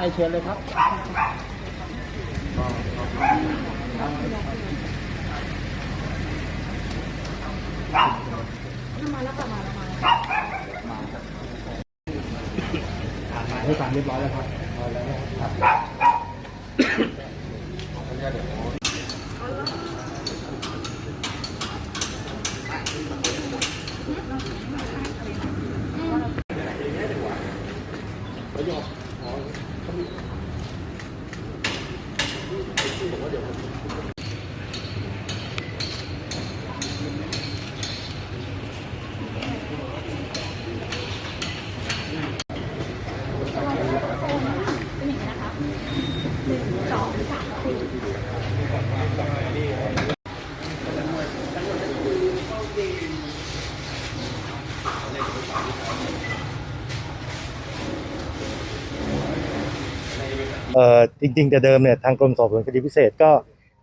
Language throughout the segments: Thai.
ไอเชิญเลยครับให้การเรียบร้อยแล้วครับพอแล้วนะค รับ เอ่อจริงๆ แต่เดิมเนี่ยทางกรมสอบสวนคดีพิเศษก็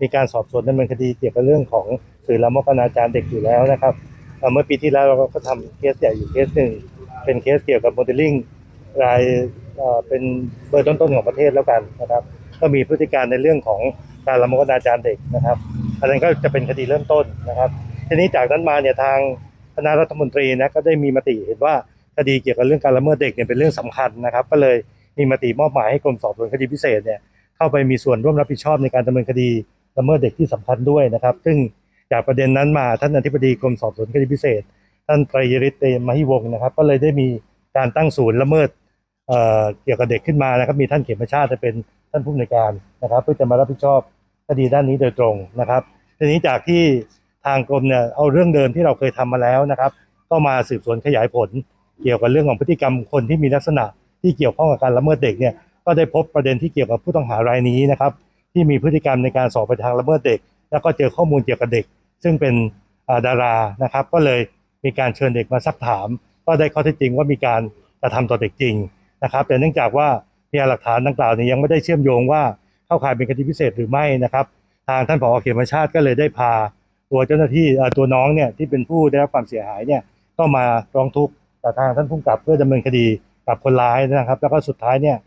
มีการสอบสวนดำเนินคดีเกี่ยวกับเรื่องของสื่อละมกอนาจารเด็กอยู่แล้วนะครับเอ่อเมื่อปีที่แล้วเราก็ทำเคสใหญ่อยู่เคสหนึ่งเป็นเคสเกี่ยวกับโมเดลลิ่งรายเอ่อเป็นเบอร์ต้นๆของประเทศแล้วกันนะครับ ก็มีพฤติการในเรื่องของการละมกอนาจารเด็กนะครับอันนั้นก็จะเป็นคดีเริ่มต้นนะครับ ทีนี้จากนั้นมาเนี่ยทางคณะรัฐมนตรีนะก็ได้มีมติเห็นว่าคดีเกี่ยวกับเรื่องการละเมิดเด็กเนี่ยเป็นเรื่องสำคัญนะครับ ก็เลย มีมติมอบหมายให้กรมสอบสวนคดีพิเศษเนี่ยเข้าไปมีส่วนร่วมรับผิดชอบในการดำเนินคดีละเมิดเด็กที่สำคัญด้วยนะครับ ซึ่งจากประเด็นนั้นมาท่านอธิบดีกรมสอบสวนคดีพิเศษ ท่านไตรยฤทธิ์เตมหิวงศ์นะครับ ก็เลยได้มีการตั้งศูนย์ละเมิดเอ่อเกี่ยวกับเด็กขึ้นมานะครับ มีท่านเขมชาติเป็นท่านผู้อำนวยการนะครับ เพื่อจะมารับผิดชอบคดีด้านนี้โดยตรงนะครับ ทีนี้จากที่ทางกรมเนี่ยเอาเรื่องเดิมที่เราเคยทำมาแล้วนะครับ ก็มาสืบสวนขยายผลเกี่ยวกับเรื่องของพฤติกรรมคนที่มีลักษณะ ที่เกี่ยวข้องกับการละเมิดเด็กเนี่ยก็ได้พบประเด็นที่เกี่ยวกับผู้ต้องหารายนี้นะครับที่มีพฤติกรรมในการสอบไปทางละเมิดเด็ก แล้วก็เจอข้อมูลเกี่ยวกับเด็ก ซึ่งเป็นดารานะครับ ก็เลยมีการเชิญเด็กมาซักถาม ก็ได้ข้อเท็จจริงว่ามีการกระทำต่อเด็กจริงนะครับ แต่เนื่องจากว่าพยานหลักฐานดังกล่าวนี้ยังไม่ได้เชื่อมโยงว่าเข้าข่ายเป็นคดีพิเศษหรือไม่นะครับ ทางท่านผอเขมชาติก็เลยได้พาตัวเจ้าหน้าที่ตัวน้องเนี่ยที่เป็นผู้ได้รับความเสียหายเนี่ยก็มาร้องทุกข์กับทางท่านผู้กำกับเพื่อดำเนินคดี กับคนร้ายนะครับ แล้วก็สุดท้ายเนี่ย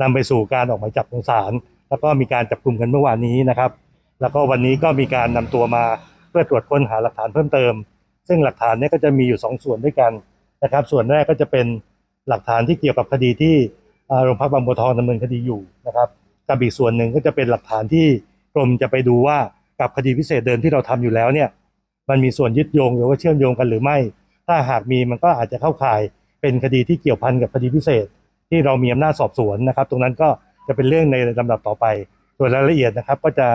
นำไปสู่การออกหมายจับของศาลแล้วก็มีการจับกลุ่มกันเมื่อวานนี้นะครับ แล้วก็วันนี้ก็มีการนำตัวมาเพื่อตรวจค้นหาหลักฐานเพิ่มเติม ซึ่งหลักฐานเนี้ก็จะมีอยู่สองส่วนด้วยกันนะครับ ส่วนแรกก็จะเป็นหลักฐานที่เกี่ยวกับคดีที่โรงพักบางบัวทองดำเนินคดีอยู่นะครับกับอีกส่วนหนึ่งก็จะเป็นหลักฐานที่กรมจะไปดูว่ากับคดีพิเศษเดิมที่เราทำอยู่แล้วเนี่ยมันมีส่วนยึดโยงหรือว่าเชื่อมโยงกันหรือไม่ ถ้าหากมีมันก็อาจจะเข้าข่าย เป็นคดีที่เกี่ยวพันกับคดีพิเศษ ที่เรามีอำนาจสอบสวนนะครับ ตรงนั้นก็จะเป็นเรื่องในลำดับต่อไปส่วนรายละเอียดนะครับ ก็จะ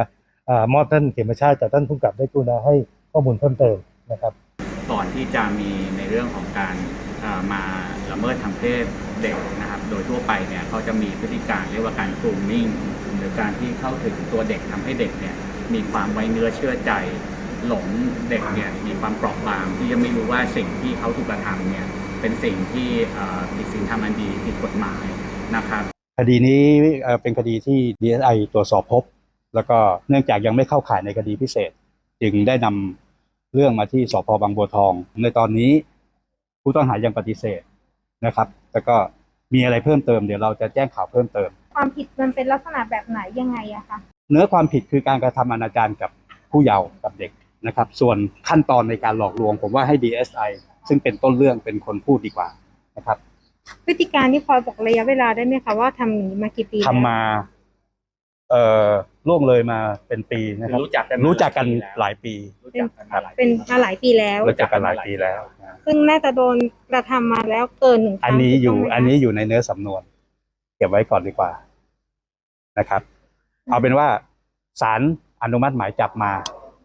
อมอบท่านเขมชาติจากท่านผู้กับได้กรุณาให้ข้อมูลเพิ่มเติมนะครับก่อนที่จะมีในเรื่องของการมาละเมิดทางเพศเด็กนะครับ โดยทั่วไปเนี่ยเขาจะมีพฤติการเรียกว่าการกลุ่มนิ่งหรือการที่เข้าถึงตัวเด็กทำให้เด็กเนี่ยมีความไว้เนื้อเชื่อใจหลงเด็กเนี่ยมีความเปราะบางที่ยังไม่รู้ว่าสิ่งที่เขาถูกกระทำเนี่ย เป็นสิ่งที่เอ่อผิดศีลธรรมอันดีผิดกฎหมายนะครับคดีนี้เอ่อเป็นคดีที่ DSI ตรวจสอบพบ แล้วก็เนื่องจากยังไม่เข้าข่ายในคดีพิเศษ จึงได้นำเรื่องมาที่สพบางบัวทอง ในตอนนี้ผู้ต้องหายังปฏิเสธนะครับ แล้วก็มีอะไรเพิ่มเติมเดี๋ยวเราจะแจ้งข่าวเพิ่มเติม ความผิดมันเป็นลักษณะแบบไหนยังไงอะคะเนื้อความผิดคือการกระทำอนาจารกับผู้เยาว์กับเด็กนะครับ ส่วนขั้นตอนในการหลอกลวง ผมว่าให้ DSI ซึ่งเป็นต้นเรื่องเป็นคนพูดดีกว่านะครับ พฤติการที่พอบอกระยะเวลาได้ไหมคะว่าทำอย่างนี้มากี่ปีแล้วทำมา เอ่อล่วงเลยมาเป็นปีนะครับ รู้จักกันมารู้จักกันหหลาลายยปีปีรู้จักกันมาหลายปีเป็นมาหลายปีแล้ว รู้จักกันหลายปีแล้วซึ่งน่าจะโดนกระทำมาแล้วเกินหนึ่งครั้งอันนี้อยู่ ถูกต้งไหมคะอันนี้อยู่ในเนื้อสำนวน เก็บไว้ก่อนดีกว่านะครับ เอาเป็นว่าศาลอนุมัติหมายจับมา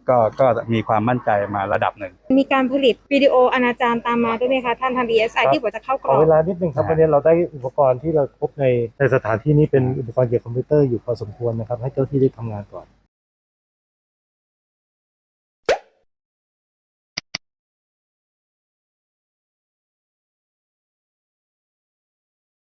ก็ก็มีความมั่นใจมาระดับหนึ่ง มีการผลิตวิดีโออนาจารตามมาด้วยไหมคะ ท่านทาง DSI ครับที่กว่าจะเข้ากขรออบ เวลานิดนึงครับวันนี้เราได้อุปกรณ์ที่เราพบในในสถานที่นี้เป็นอุปกรณ์เกี่ยวกับคอมพิวเตอร์อยู่พอสมควรนะครับให้เจ้าที่ได้ทำงานก่อน